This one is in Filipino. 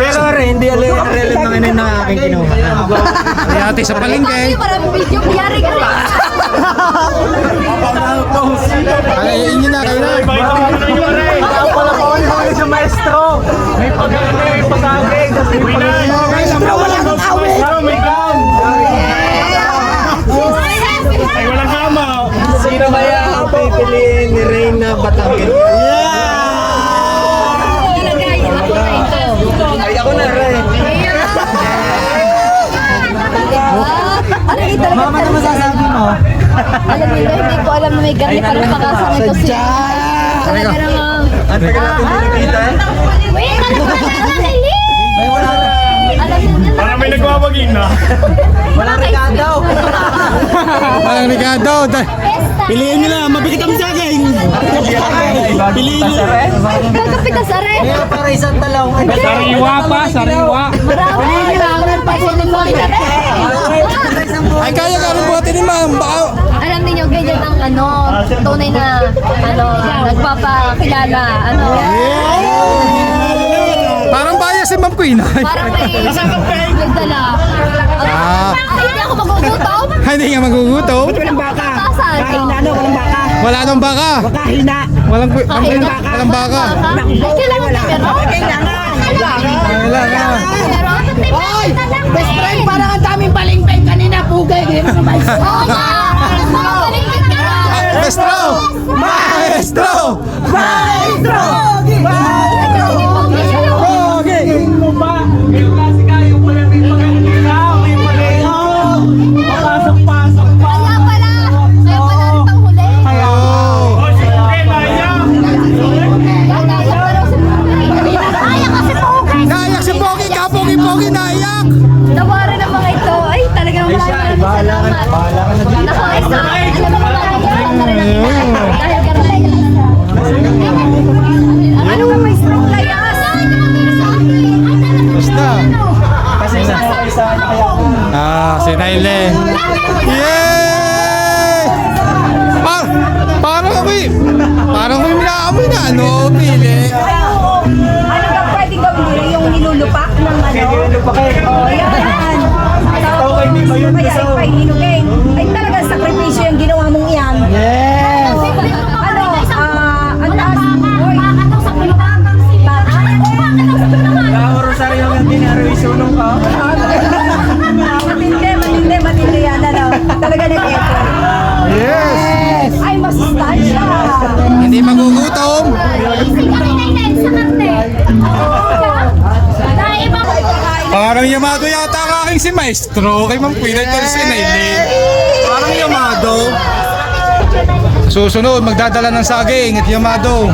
Pero re, hindi relevant ng ina na aking kinuha. Ay ate sa palengke. Parang video, kuyari ka rin. Ay, inyo na kayo na. sa maestro. May pag-aari, pag-aari. Maestro, walang awit. Maestro, may gown. Ay, walang kama. Sino ba yan? Pipiliin ni Reyna Batangin. Mama, ano masasabi mo? Alam niyo, hindi ko alam na may ganito para pakasang ito si... Talaga namang... Ang tagal natin nakita eh. Wait, ano ba na May wala na. Parang may nagwawagin na. Walang Ricardo. Walang. Da- Piliin nyo lang, mabigat ang saging. Piliin nyo lang. Kakapitas sa rin. Kaya para isang talong. Sariwa pa, sariwa. Ano, tunay na ano, nagpapakilala, ano. parang bias si ma'am Queen. Parang may may dala. Ah. Ay, hindi ako magugutom. hindi nga magugutom. Walang baka. Tasan. Kahit na ano, walang baka. Wala nang baka. Kahina. Walang, Ay, walang, walang baka. Ay, kailangan na meron. Kailangan. Wala nga. Meron. Hoy! Best friend, parang ang daming balingpeng kanina. Pugay. Mo naman. Oo Bahala ka na dito. Sa alam mo naman, nagkaroon na rin ang ina. Dahil karoon na Ano ka may stroke layas? Basta. Kasi isa ko isa kaya. Ah, si Naile. Yay! Par parang ako'y, parang ako'y minaamoy na, ano, pili. Ano ka pwedeng gawin yung nilulupak ng ano? Pa kayo? Kaya Gusto. ay hinugin. Ay talagang sakripisyo yung ginawa mong iyan. Yes! Ano? Ah, ang taas. Hoy. Kaya Rosario yung dinaro isunong ka. Matindi, matindi, matindi yan. Ano? Talaga nag-effort. Yes! Ay, masustansya. Hindi magugutom. Si Maestro. Kay Ma'am Queen at si Naile. Parang yamado. Susunod, magdadala ng saging at yamado.